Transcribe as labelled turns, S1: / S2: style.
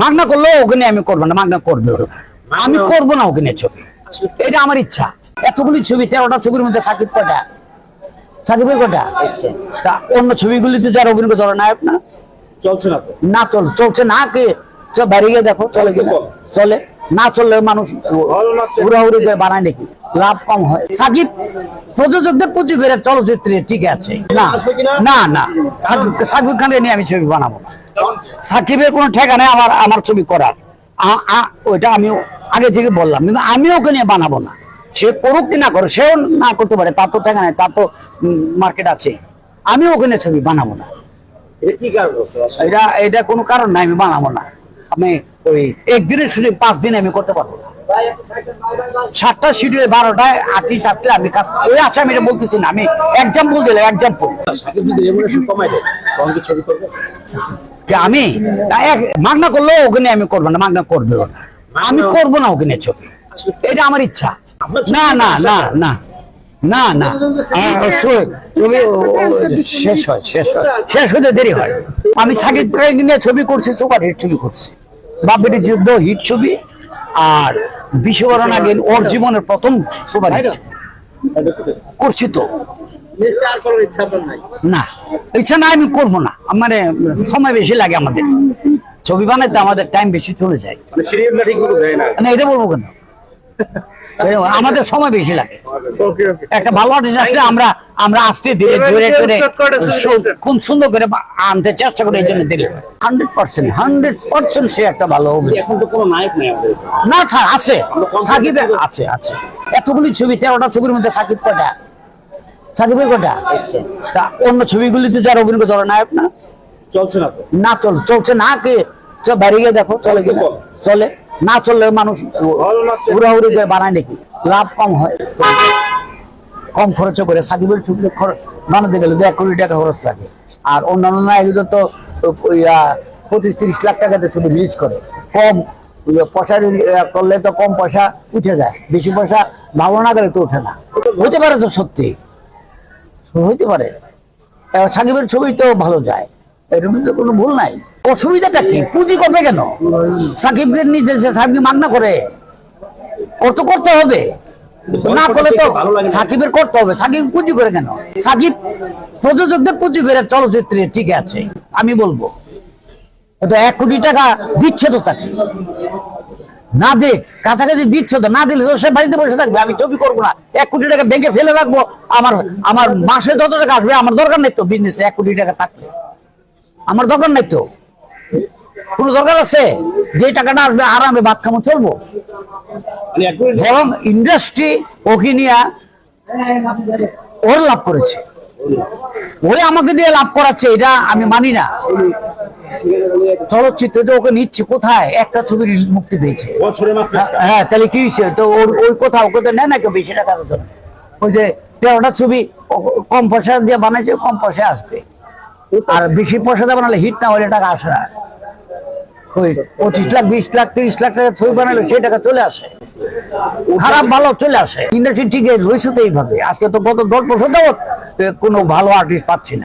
S1: মাগনা করলেও ওখানে আমি করব না মাগনা করবে আমি করব না ওখানে ছবি। এটা আমার ইচ্ছা। এতগুলি ছবি তেরোটা ছবির মধ্যে সাকিব কটা সাকিবের কটা তা অন্য ছবিগুলিতে যারা অভিনয় করে নায়ক না?
S2: চলছে না
S1: না চল চলছে না কে? বাড়ি বাইরে গিয়ে দেখো চলে গেলে চলে। না চললে মানুষ উড়াউড়ি করে বানায় নাকি? লাভ কম হয়। সাকিব প্রযোজকদের পুঁজি করে চলচ্চিত্রে ঠিক আছে। না না না। সাকিব খানকে নিয়ে আমি ছবি বানাবো সাকিবের কোনো ঠেকা নেই আমার আমার ছবি করার। ওইটা আমি আগে থেকে বললাম কিন্তু আমি ওকে নিয়ে বানাবো না। সে করুক কি না করে সেও না করতে পারে তার তো ঠেকা নেই তার তো মার্কেট আছে। আমি ওকে নিয়ে ছবি বানাবো না।
S2: এটা কি কারণ
S1: এটা এটা কোনো কারণ নাই আমি বানাবো না। আমি ওই একদিনের শুনে পাঁচ দিন আমি করতে পারব না। সাতটা শিডিউলে বারোটায় আটটি চারটে আমি কাজ ওই আচ্ছা আমি এটা বলতেছি না আমি এক্সাম্পল দিলাম এক্সাম্পল আমি? মাগনা করলেও ওকে নিয়ে আমি করব না মাগনা করবে ওরা আমি করব। না ওকে নিয়ে ছবি। এটা আমার ইচ্ছা। না না না না না না। শেষ হয় শেষ হয়। শেষ হতে দেরি হয়। আমি সাকিব নিয়ে ছবি করছি সুপার হিট ছবি করছি। বাপের যুদ্ধ হিট ছবি আর বিশ্ববরণ আগে ওর জীবনের প্রথম সুপার হিট করছি তো। না ইচ্ছা না আমি করব না। মানে সময় বেশি লাগে আমাদের। ছবি বানাইতে আমাদের টাইম বেশি চলে যায়।
S2: মানে না
S1: এটা বলব কেন? আমাদের সময় বেশি লাগে।
S2: ওকে ওকে
S1: একটা ভালো আর্টিস্ট আসলে আমরা আমরা আসতে ধীরে ধীরে করে খুব সুন্দর করে আনতে চেষ্টা করি এই জন্য দেরি হান্ড্রেড পার্সেন্ট হান্ড্রেড পার্সেন্ট সে একটা ভালো।
S2: এখন তো কোনো নায়ক নাই
S1: না স্যার আছে। সাকিব আছে আছে। এতগুলি ছবি তেরোটা ছবির মধ্যে সাকিব কটা সাকিবের কটা তা অন্য ছবিগুলিতে যারা অভিনয় করে নায়ক না?
S2: চলছে না
S1: না চল চলছে না কে বাইরে গিয়ে দেখো চলে গেলে চলে। না চললে মানুষ উড়াউড়ি করে বানায় নাকি? লাভ কম হয়। কম খরচে করে। সাকিবের ছবিতে খরচ বানাতে গেলে দু এক কোটি টাকা খরচ লাগে। আর অন্যান্য নায়কদের তো পঁচিশ তিরিশ লাখ টাকাতে ছবি রিলিজ করে। কম। পয়সা করলে তো কম পয়সা উঠে যায়। বেশি পয়সা ভালো না গেলে তো ওঠে না। হইতে পারে তো সত্যি। হইতে পারে। সাকিবের ছবি তো ভালো যায়। এর মধ্যে কোনো ভুল নাই। অসুবিধাটা কি? পুঁজি করবে কেন? সাকিবকে নিজে সাকিব মাগনা করে। ওর তো করতে হবে। না করলে তো সাকিবের করতে হবে। সাকিব পুঁজি করে কেন? সাকিব প্রযোজকদের পুঁজি করে চলচ্চিত্রে ঠিক আছে, আমি বলব। এক কোটি টাকা দিচ্ছে তো তাকে। না দেখ, কাছাকাছি দিচ্ছ তো। না দিলে তো সে বাড়িতে বসে থাকবে। আমি ছবি করব না। এক কোটি টাকা ব্যাংকে ফেলে রাখব। আমার আমার মাসে যত টাকা আসবে, আমার দরকার নেই তো। বিজনেসে এক কোটি টাকা থাকলে। আমার দরকার নেই তো। কোনো দরকার আছে? যে টাকাটা আসবে আরামে ভাত খামো চলবো।
S2: মানে
S1: বরং ইন্ডাস্ট্রি ওকে নিয়ে ওর লাভ করেছে। ওই আমাকে দিয়ে লাভ করাচ্ছে এটা আমি মানি না। চলচ্চিত্রে তো ওকে নিচ্ছে কোথায়? একটা ছবির মুক্তি পেয়েছে।
S2: বছরে
S1: হ্যাঁ তাহলে কি হয়েছে? তো ওর ওই কথা ওকে তো নেয় না কেউ বেশি টাকার জন্য ওই যে তেরোটা ছবি কম পয়সা দিয়ে বানাইছে কম পয়সা আসবে। আর বেশি পয়সা দিয়ে বানালে হিট না হলে টাকা আসে না। পঁচিশ লাখ, বিশ লাখ, তিরিশ লাখ টাকা ছবি বানালে সেই টাকা চলে আসে। খারাপ ভালো চলে আসে। ইন্ডাস্ট্রি ঠিক রয়েছে তো এইভাবে। আজকে তো গত দশ বছর যাবত কোনো ভালো আর্টিস্ট পাচ্ছি না।